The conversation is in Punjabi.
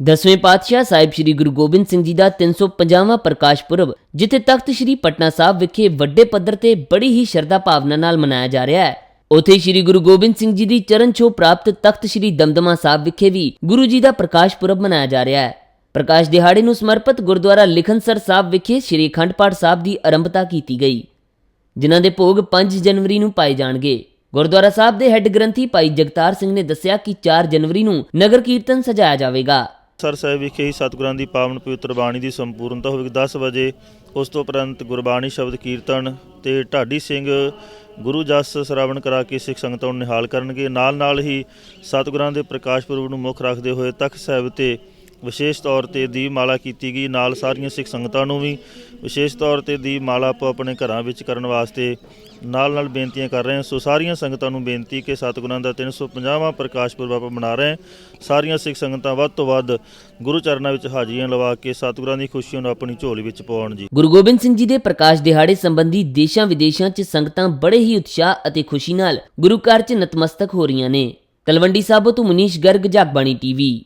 ਦਸਵੇਂ ਪਾਤਸ਼ਾਹ ਸਾਹਿਬ ਸ੍ਰੀ ਗੁਰੂ ਗੋਬਿੰਦ ਸਿੰਘ ਜੀ ਦਾ 350ਵਾਂ ਪ੍ਰਕਾਸ਼ ਪੁਰਬ, ਜਿੱਥੇ ਤਖਤ ਸ੍ਰੀ ਪਟਨਾ ਸਾਹਿਬ ਵਿਖੇ ਵੱਡੇ ਪੱਧਰ ਤੇ ਬੜੀ ਹੀ ਸ਼ਰਧਾ ਭਾਵਨਾ ਨਾਲ ਮਨਾਇਆ ਜਾ ਰਿਹਾ ਹੈ। ਉਥੇ ਸ੍ਰੀ ਗੁਰੂ ਗੋਬਿੰਦ ਸਿੰਘ ਜੀ ਦੀ ਚਰਨ ਛੋਹ ਪ੍ਰਾਪਤ ਤਖਤ ਸ੍ਰੀ ਦਮਦਮਾ ਸਾਹਿਬ ਵਿਖੇ ਵੀ ਗੁਰੂ ਜੀ ਦਾ ਪ੍ਰਕਾਸ਼ ਪੁਰਬ ਮਨਾਇਆ ਜਾ ਰਿਹਾ ਹੈ। ਪ੍ਰਕਾਸ਼ ਦਿਹਾੜੇ ਨੂੰ ਸਮਰਪਿਤ ਗੁਰਦੁਆਰਾ ਲਿਖਨਸਰ ਸਾਹਿਬ ਵਿਖੇ ਸ੍ਰੀ ਅਖੰਡ ਪਾਠ ਸਾਹਿਬ ਦੀ ਆਰੰਭਤਾ ਕੀਤੀ ਗਈ, ਜਿਨ੍ਹਾਂ ਦੇ ਭੋਗ 5 ਜਨਵਰੀ ਨੂੰ ਪਾਏ ਜਾਣਗੇ। ਗੁਰਦੁਆਰਾ ਸਾਹਿਬ ਦੇ ਹੈੱਡ ਗ੍ਰੰਥੀ ਭਾਈ ਜਗਤਾਰ ਸਿੰਘ ਨੇ ਦੱਸਿਆ ਕਿ 4 ਜਨਵਰੀ ਨੂੰ ਨਗਰ ਕੀਰਤਨ ਸਜਾਇਆ ਜਾਵੇਗਾ। ਸਰ ਸਾਹਿਬ ਵਿਖੇ ਹੀ ਸਤਿਗੁਰਾਂ ਦੀ ਪਾਵਨ ਪਵਿੱਤਰ ਬਾਣੀ ਦੀ ਸੰਪੂਰਨਤਾ ਹੋਵੇਗੀ। 10 ਵਜੇ ਉਸ ਤੋਂ ਉਪਰੰਤ ਗੁਰਬਾਣੀ ਸ਼ਬਦ ਕੀਰਤਨ ਤੇ ਢਾਡੀ ਸਿੰਘ ਗੁਰੂ ਜਸ ਸ਼ਰਾਵਣ ਕਰਾ ਕੇ ਸਿੱਖ ਸੰਗਤਾਂ ਨੂੰ ਨਿਹਾਲ ਕਰਨਗੇ। ਨਾਲ ਨਾਲ ਹੀ ਸਤਿਗੁਰਾਂ ਦੇ ਪ੍ਰਕਾਸ਼ ਪੁਰਬ ਨੂੰ ਮੁੱਖ ਰੱਖਦੇ ਹੋਏ ਤਖਤ ਸਾਹਿਬ ਤੇ ਵਿਸ਼ੇਸ਼ ਤੌਰ ਤੇ ਦੀਪਮਾਲਾ ਕੀਤੀ ਗਈ, ਨਾਲ ਸਾਰੀਆਂ ਸਿੱਖ ਸੰਗਤਾਂ ਨੂੰ ਵੀ ਵਿਸ਼ੇਸ਼ ਤੌਰ ਤੇ ਦੀਪਮਾਲਾ ਆਪੋ ਆਪਣੇ ਘਰਾਂ ਵਿੱਚ ਕਰਨ ਵਾਸਤੇ ਨਾਲ ਨਾਲ ਬੇਨਤੀਆਂ ਕਰ ਰਹੇ ਹਾਂ। ਸੋ ਸਾਰੀਆਂ ਸੰਗਤਾਂ ਨੂੰ ਬੇਨਤੀ ਕਿ ਸਤਿਗੁਰਾਂ ਦਾ 350ਵਾਂ ਪ੍ਰਕਾਸ਼ ਪੁਰਬ ਆਪਾਂ ਮਨਾ ਰਹੇ ਹਾਂ। ਸਾਰੀਆਂ ਸਿੱਖ ਸੰਗਤਾਂ ਵੱਧ ਤੋਂ ਵੱਧ ਗੁਰੂ ਚਰਨਾਂ ਵਿੱਚ ਹਾਜ਼ਰੀਆਂ ਲਵਾ ਕੇ ਸਤਿਗੁਰਾਂ ਦੀ ਖੁਸ਼ੀਆਂ ਨੂੰ ਆਪਣੀ ਝੋਲੀ ਵਿੱਚ ਪਾਉਣ ਜੀ। ਗੁਰੂ ਗੋਬਿੰਦ ਸਿੰਘ ਜੀ ਦੇ ਪ੍ਰਕਾਸ਼ ਦਿਹਾੜੇ ਸੰਬੰਧੀ ਦੇਸ਼ਾਂ ਵਿਦੇਸ਼ਾਂ 'ਚ ਸੰਗਤਾਂ ਬੜੇ ਹੀ ਉਤਸ਼ਾਹ ਅਤੇ ਖੁਸ਼ੀ ਨਾਲ ਗੁਰੂ ਘਰ 'ਚ ਨਤਮਸਤਕ ਹੋ ਰਹੀਆਂ ਨੇ। ਤਲਵੰਡੀ ਸਾਬੋ ਤੋਂ ਮਨੀਸ਼ ਗਰਗ, ਜਗਬਾਣੀ ਟੀਵੀ।